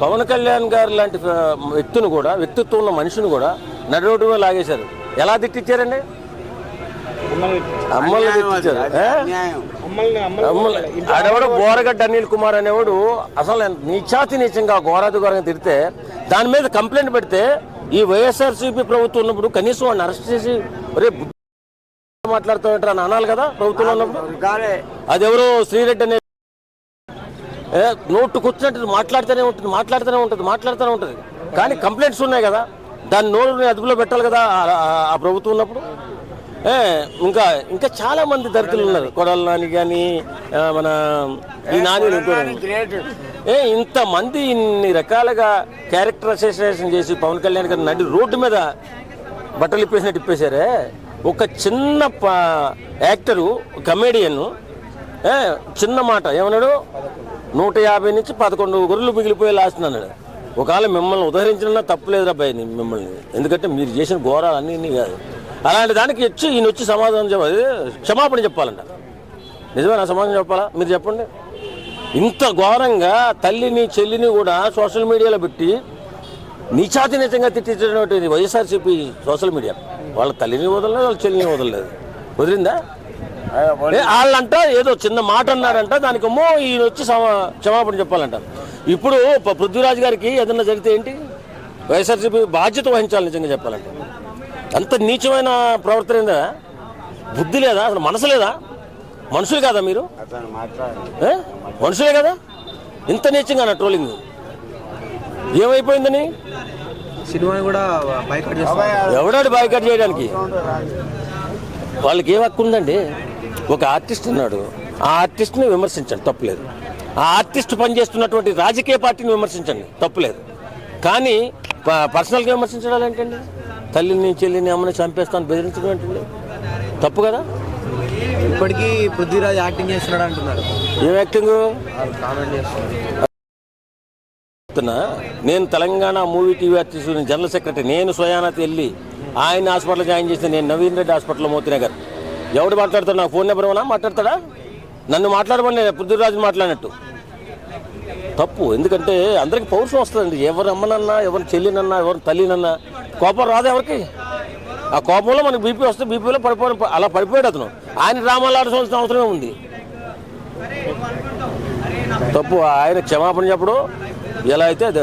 పవన్ కళ్యాణ్ గారు లాంటి వ్యక్తిని కూడా వ్యక్తిత్వం ఉన్న మనిషిని కూడా నడి రోడ్డు మీద లాగేశారు. ఎలా తిట్టించారండి అమ్మల్ని తిట్టించారు ఆడవాడు బోరగడ్డ అనిల్ కుమార్ అనేవాడు అసలు నీచాతి నీచంగా ఘోరాతి ఘోరంగా తిడితే దాని మీద కంప్లైంట్ పెడితే ఈ వైఎస్ఆర్సీపీ ప్రభుత్వం ఉన్నప్పుడు కనీసం వాడిని అరెస్ట్ చేసి ఒరే బుద్ధి మాట్లాడుతూ ఉంటారు అని అనాలి కదా ప్రభుత్వంలో ఉన్నప్పుడు? అది ఎవరో శ్రీరెడ్డి అనే నోటు కూర్చున్నట్టు మాట్లాడుతూనే ఉంటుంది మాట్లాడుతూనే ఉంటుంది మాట్లాడుతూనే ఉంటుంది. కానీ కంప్లైంట్స్ ఉన్నాయి కదా దాని నోరుని అదుపులో పెట్టాలి కదా ఆ- ప్రభుత్వం ఉన్నప్పుడు. ఇంకా ఇంకా చాలా మంది దళితులు ఉన్నారు. కొడాల నాని కానీ మన ఈ నాని ఏ ఇంతమంది ఇన్ని రకాలుగా క్యారెక్టర్ అసోసియేషన్ చేసి పవన్ కళ్యాణ్ గారు నడి రోడ్డు మీద బట్టలు ఇప్పేసినట్టు ఇప్పేశారే. ఒక చిన్న యాక్టరు కమేడియన్ చిన్న మాట ఏమన్నాడు? నూట యాభై నుంచి పదకొండు గొర్రెలు మిగిలిపోయి లాస్ట్ అన్నాడు ఒకవేళ మిమ్మల్ని ఉదహరించిన తప్పులేదు అబ్బాయి మిమ్మల్ని. ఎందుకంటే మీరు చేసిన ఘోరాలు అన్నీ కాదు. అలాంటి దానికి వచ్చి ఈయన వచ్చి సమాధానం చెప్పాలి క్షమాపణ చెప్పాలంట. నిజమే నా సమాధానం చెప్పాలా? మీరు చెప్పండి. ఇంత ఘోరంగా తల్లిని చెల్లిని కూడా సోషల్ మీడియాలో పెట్టి నీచాతి నిజంగా తిట్టించినటువంటి వైఎస్ఆర్సీపీ సోషల్ మీడియా. వాళ్ళ తల్లిని వదలలేదు వాళ్ళ చెల్లిని వదలలేదు. వదిలిందా? వాళ్ళంట ఏదో చిన్న మాట అన్నారంట దానికేమో ఈయన వచ్చి సమా- క్షమాపణ చెప్పాలంట ఇప్పుడు పృథ్వీరాజ్ గారికి ఏదన్నా జరిగితే ఏంటి? వైఎస్ఆర్సీపీ బాధ్యత వహించాలి నిజంగా చెప్పాలంటే. అంత నీచమైన ప్రవర్తన ఏందా? బుద్ధి లేదా? అసలు మనసు లేదా? మనుషులు కాదా మీరు? ఏ? మనుషులే కదా? ఇంత నీచంగా నా ట్రోలింగ్. ఏమైపోయిందని? సినిమాని కూడా బైకట్ ఎవడాడు బాయ్కట్ చేయడానికి? వాళ్ళకి ఏం హక్కు ఉందండి? ఒక ఆర్టిస్ట్ ఉన్నాడు ఆ ఆర్టిస్ట్ని విమర్శించండి తప్పులేదు ఆ ఆర్టిస్ట్ పనిచేస్తున్నటువంటి రాజకీయ పార్టీని విమర్శించండి తప్పులేదు కానీ పర్సనల్గా విమర్శించడం ఏంటండి? తల్లిని చెల్లిని అమ్మని చంపేస్తాను బెదిరించడం ఏంటండి? తప్పు కదా? ఇప్పటికీ పృథ్వీరాజ్ యాక్టింగ్ చేస్తున్నాడు అంటున్నారు. ఏం యాక్టింగ్? నేను Telangana movie TV artist general secretary నేను స్వయానాథ్ వెళ్ళి ఆయన హాస్పిటల్ జాయిన్ చేస్తే నేను నవీన్ రెడ్డి హాస్పిటల్లో మోతినగర్. ఎవడు మాట్లాడతాడు? నాకు ఫోన్ నెంబర్ ఏమన్నా మాట్లాడతాడా? నన్ను మాట్లాడమని పృథ్వీరాజు మాట్లాడినట్టు. తప్పు. ఎందుకంటే అందరికి పౌరుషం వస్తుందండి. ఎవరు అమ్మనన్నా ఎవరు చెల్లినన్నా ఎవరు తల్లినన్నా కోపం రాదు ఎవరికి? ఆ కోపంలో మనకు బీపీ వస్తే బీపీలో పడిపోయి అలా పడిపోయాడు అతను. ఆయన డ్రామాలు అవసరమే ఉంది. తప్పు. ఆయన క్షమాపణ చెప్పడం. ఎలా అయితే అదే